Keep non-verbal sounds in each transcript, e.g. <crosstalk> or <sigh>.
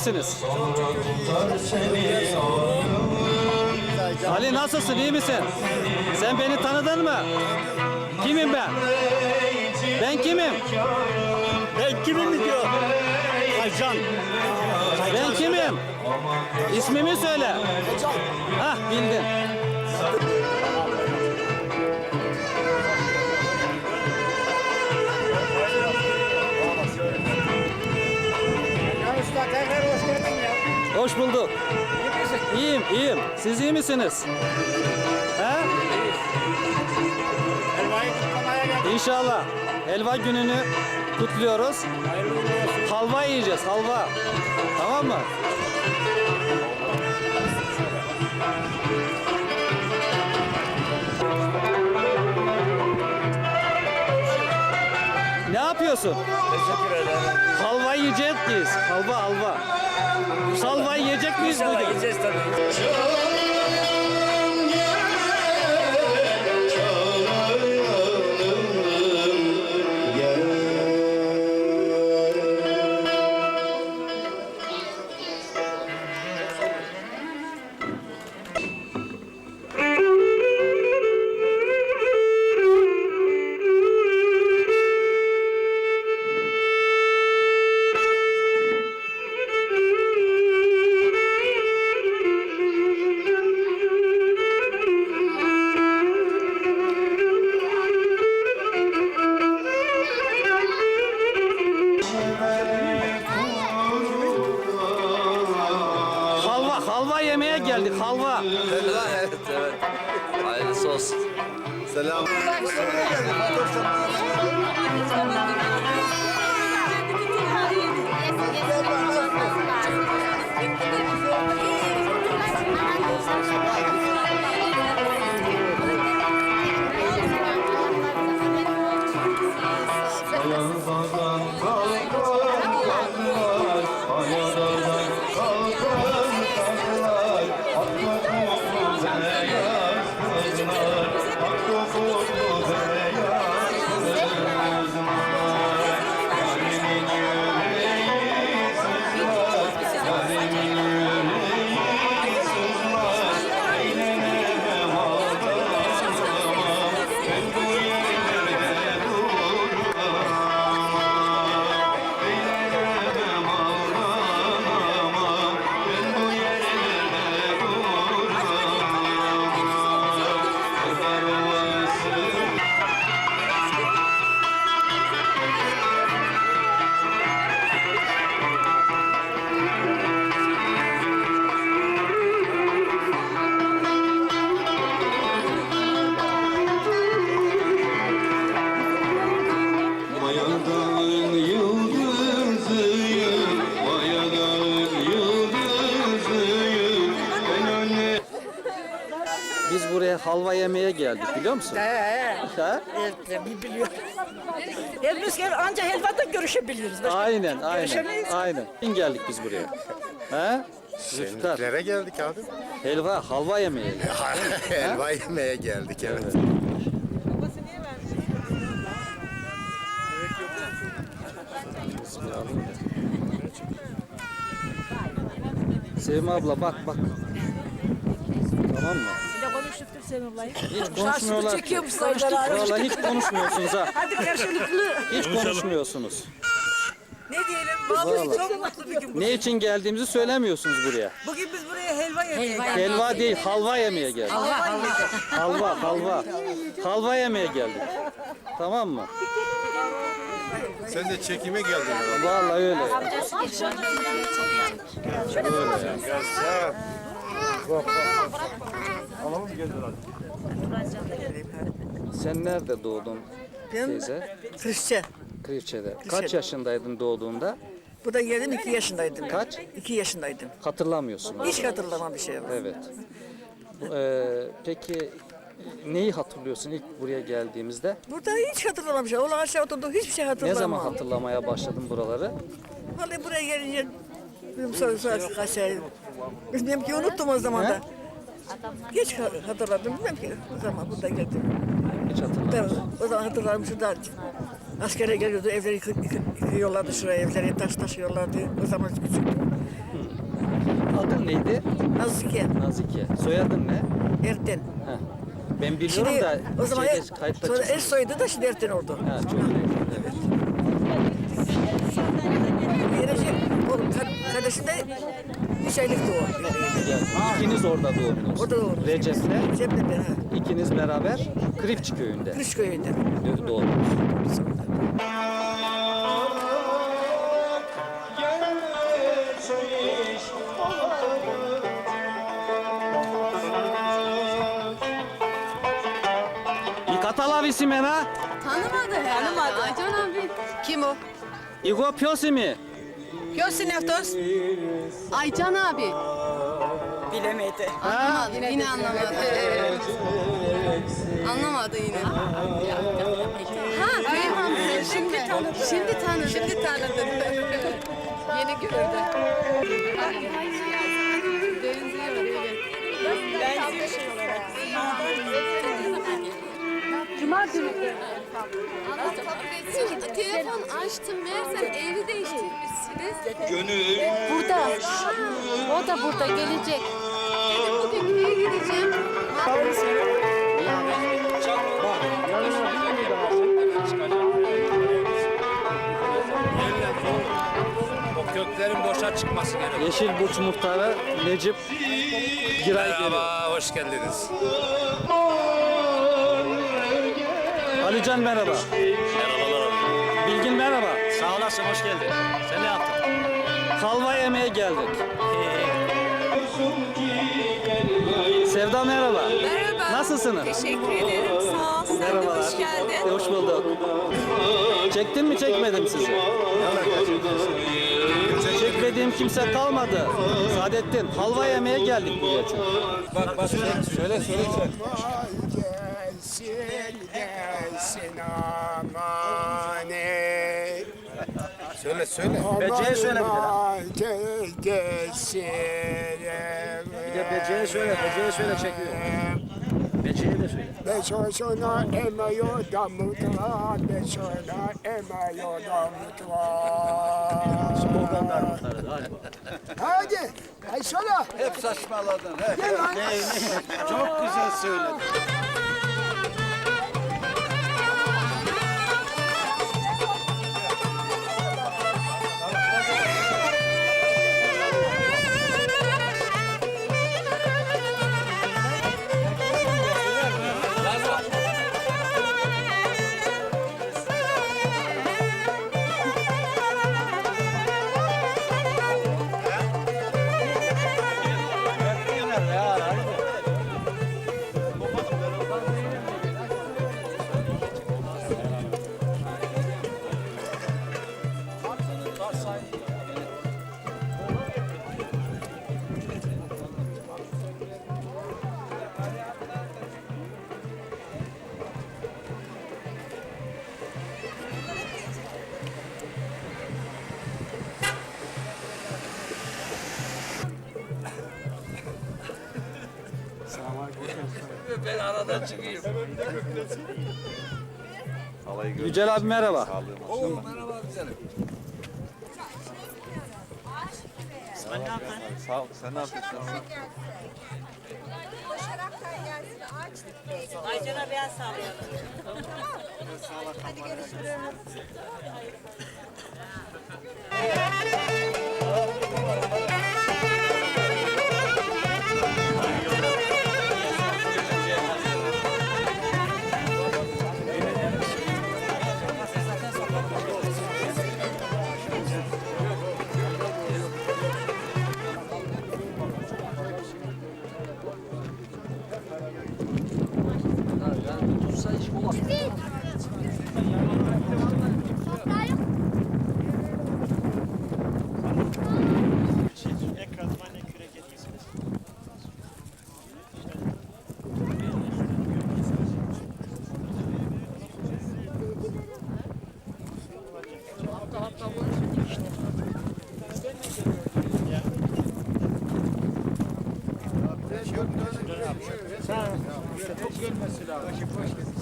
misiniz? Ali nasılsın? iyi misin? Sen beni tanıdın mı? Kimim ben? Ben kimim? Ben kimim diyor? Aycan. Ben kimim? İsmimi söyle. Hah bildin. Hoş bulduk. İyiyim, iyiyim. Siz iyi misiniz? He? İnşallah. Helva gününü kutluyoruz. Halva yiyeceğiz, halva. Tamam mı? Yapıyorsun? Teşekkür ederim. Halva yiyeceğiz biz. Halva, halva. Halva yiyecek miyiz İnşallah bugün? yiyeceğiz tabii. Biz buraya halva yemeye geldik biliyor musun? He, Ha? evet, bir biliyor. Elimiz gel ancak helvada görüşebiliyoruz. Başka Aynen, aynen, Görüşemeyiz. aynen. Kim geldik biz buraya? He? Züftar. Geldik abi? Helva, halva yemeye geldik. <laughs> Helva yemeye geldik evet. Sevim abla bak bak. Tamam mı? Sevim ablayı. Hiç konuşmuyorlar ki. çekiyormuş sayılar. Vallahi hiç konuşmuyorsunuz ha. Hadi karşılıklı. Hiç konuşmuyorsunuz. ne diyelim? Vallahi çok mutlu bir gün. Ne için geldiğimizi söylemiyorsunuz buraya. Bugün biz buraya helva yemeye geldik. Helva değil, halva yemeye geldik. Halva, halva. Halva yemeye geldik. Tamam mı? Sen de çekime geldin. Vallahi öyle. Sen nerede doğdun teyze? Kırşçı. Kıyıçe'de. Kaç yaşındaydın doğduğunda? Bu da geldim iki yaşındaydım. ben. Kaç? İki yaşındaydım. Hatırlamıyorsun. Hiç hatırlamam bir şey. Evet. Bu, eee, peki neyi hatırlıyorsun ilk buraya geldiğimizde? Burada hiç hatırlamamışım. Ulan aşağı oturdu hiçbir şey Ne hatırlamam. zaman hatırlamaya başladın buraları? Vallahi buraya gelince bizim soru soru kaç şey. Bilmiyorum ki unuttum o zaman da. Geç ha- hatırladım. Bilmiyorum ki o zaman burada geldim. Hiç hatırlamıyorum. Tabii, o zaman hatırlarım da askere geliyordu, evleri yıkı, yıkı, yıkıyorlardı şuraya, evleri taş taşıyorlardı. O zaman küçüktüm. Adın neydi? Nazike, Nazike. Soyadın ne? Erten. Heh. Ben biliyorum Şimdi da o zaman şeyde, el, kayıtta sonra çıksın. el soyadı da şimdi Erten oldu. Ha, çok iyi. Evet. Yerece, oğlum ka- kardeşim de üç aylıktı o. Yani ikiniz orada doğdunuz. Orada doğdum. Recep'le Recep'le ben, ha. ikiniz beraber Kripçi köyünde Kırış köyünde. doğdunuz. I katalavi si mena? Tanımadı herhalde. Tanımadı. Aycan abi. Kim o? Igo piosi mi? Görsün Eftos. Aycan abi. Bilemedi. Anlamadı. Yine, anlamadı. Evet. Anlamadı yine. Ha, Beyhan Bey. Şimdi tanıdı. Şimdi tanıdı. Şimdi tanıdı. Yeni gördü. Telefon açtım meğersem evi değiştirmişsiniz. Burada. O da burada gelecek. Bugün köye gideceğim. O köklerin boşa çıkması gerekiyor. Yeşil Burç Muhtarı Necip Giray geliyor. Merhaba, hoş geldiniz. Alican merhaba. Merhaba. Sağ olasın, hoş geldin. Sen ne yaptın? Kalva yemeye geldik. Sevda merhaba. Merhaba. Nasılsınız? Teşekkür ederim. Sağ ol. Sen de Merhabalar. hoş geldin. Hoş bulduk. Çektim mi çekmedim sizi? Çekmediğim kimse kalmadı. Saadettin halva yemeye geldik buraya çünkü. Bak bak söyle söyle söyle. Gelsin gelsin amane Söyle söyle. Beceri söyle bir de. Gelsin Bir de beceri söyle, beceri söyle çekiyor. Beceri de söyle. Beşosuna emayo da mutla Beşona emayo da mutla Sloganlar bunları da hadi. Hadi Beşona Hep saçmaladın. He. gel lan Çok güzel söyledin. ben aradan çıkayım. Yücel abi merhaba. Oo, merhaba güzelim. Sen ne yapıyorsun? Sağ ol. Sen ne yapıyorsun? Koşaraktan gelsin. Ağaçlık değil. Aycan'a beyaz sağlayalım. Hadi görüşürüz. Ben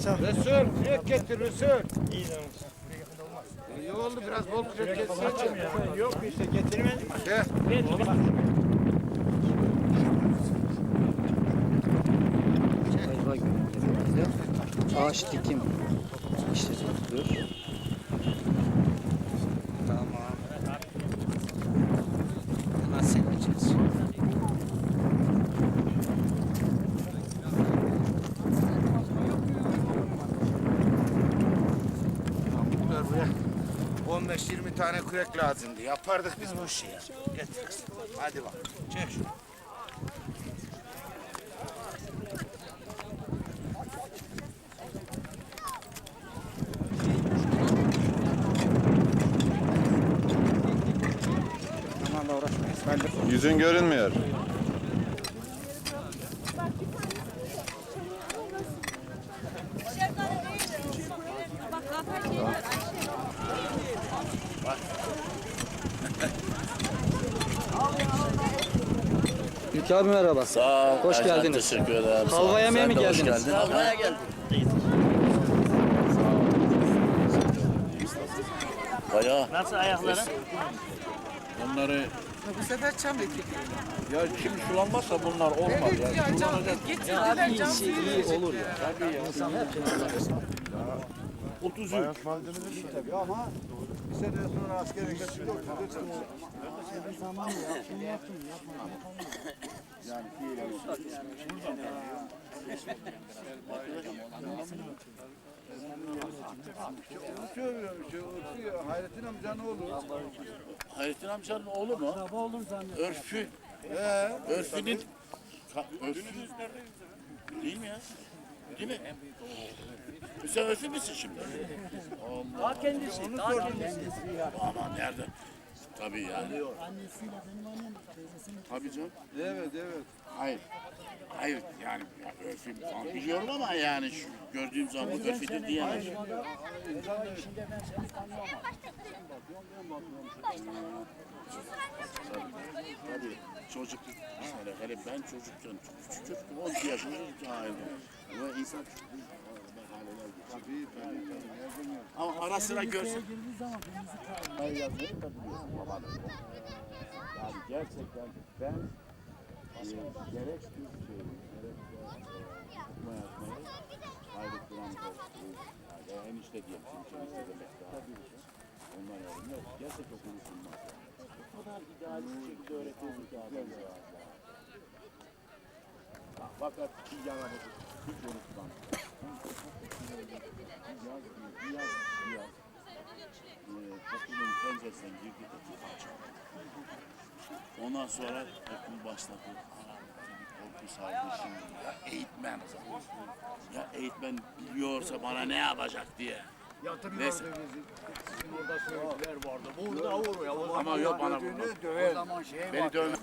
sağlıyorum. Resul, kürek getir Resul. İyi oldu biraz bol kürek getir. Yok işte getirmedim. Günlerinde ağaç dikim tane kürek lazımdı. Yapardık biz bu işi ya. Getir kızım. Hadi bak. Çek şunu. Yüzün görünmüyor. Ülke abi merhaba. Sağ ol. Hoş Ercan, geldiniz. Teşekkür ederim. Sağ ol. Halva yemeye Sen mi de hoş geldiniz? geldin. Halvaya geldim. Bayağı. Onları... Bu sefer çam Ya şimdi sulanmazsa bunlar olmaz ya. Getirdiler cam suyu. İyi olur ya. Tabii ama bir sene sonra askere geçiyor. Söylüyorum işte, Urfi, Hayrettin amcanın oğlu. Hayrettin amcanın oğlu mu? Baba oğlum zannediyorum. Örfü. He. Örfü'nün... Ka- Örfü. Değil mi ya? Değil mi? Sen örfü müsün şimdi? Allah. Daha kendisi. Daha kendisi. Ama nerede? Tabii yani. Tabii canım. Evet, evet. Hayır. Hayır yani ya örfü falan biliyorum ama yani şu gördüğüm zaman bu örfüdür diyemem. Tabii çocuk mesela hele ben çocukken çok küçüktüm 12 yaşında çocuk ayrıldım. Ve insan geçiyor. Tabii tabii. Ama ara sıra görsen. Ben yazmayı da biliyorsun babanın. Yani gerçekten ben e, gerek Türkçe'yi, gerek okuma yazmayı Hayrettin amca, e, yani enişte diyelim, çünkü enişte demek daha onlar öğreniyor. Gerçekten konuşulmaz. O kadar idealist şekilde öğretildi ki adam ya. Bak, Fakat bir yaramazı penceresinden girdik, okul açıldı. Ondan sonra okul başladı. Korku sardı şimdi. Ya eğitmen. Ya eğitmen biliyorsa bana ne yapacak diye. Neyse. Burada söğütler vardı. Burada vur ya. O zaman Ama yok bana döver. O zaman şey Beni dövme.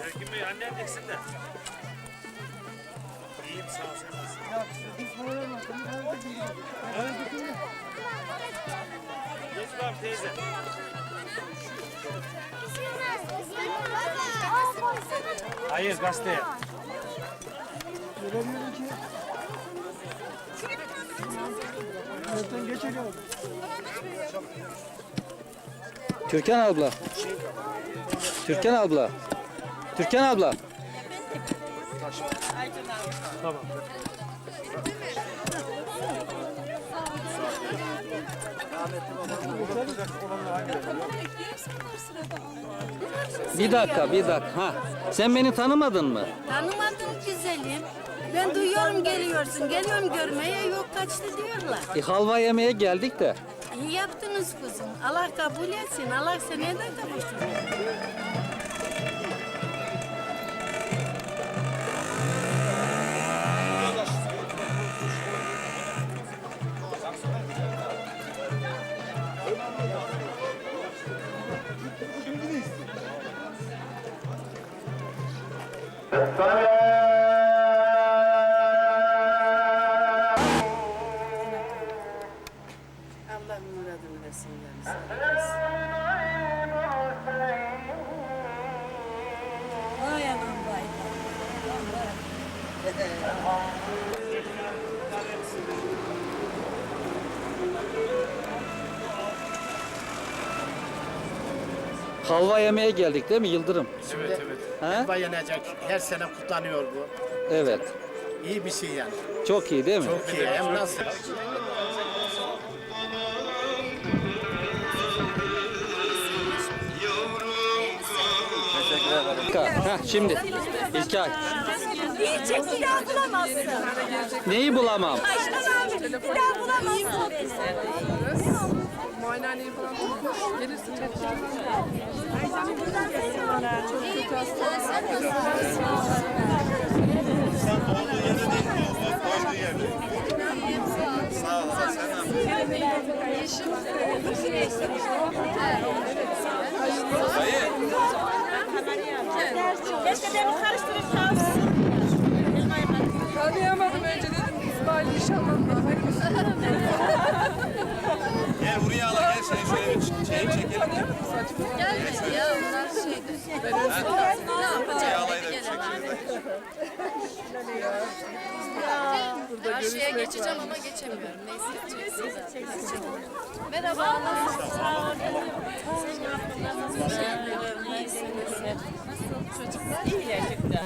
Erkin Bey annen diksin de. İyiyim sağ ol sen nasılsın? Geç bakalım teyze. Hayır gazeteye. Türkan abla. Türkan abla. Türkan abla. Bir dakika, bir dakika. Ha. Sen beni tanımadın mı? Tanımadım güzelim. Ben duyuyorum geliyorsun. Geliyorum görmeye yok kaçtı diyorlar. E, halva yemeye geldik de. İyi yaptınız kuzum. Allah kabul etsin. Allah seneye de kavuştursun. Vay. Halva yemeye geldik değil mi Yıldırım? Evet evet. Ha? Yenecek. Her sene kutlanıyor bu. Evet. İyi bir şey yani. Çok iyi değil mi? Çok iyi. Hem nasıl? Heh, şimdi İlkay. Yiyecek bir daha bulamazsın. Neyi bulamam? Başkan abi daha bulamazsın beni. Muayenehaneyi falan gelirsin. Keşke de bir karıştırıp çalsın. Tanıyamadım önce dedim İsmail inşallah. Gel buraya alın her şeyi şöyle bir şey çekelim. Gelmedi ya onlar şeydi. Ne yapacağım? Karşıya geçeceğim ama geçemiyorum. Neyse. Merhaba çocuklar? İyi gerçekten.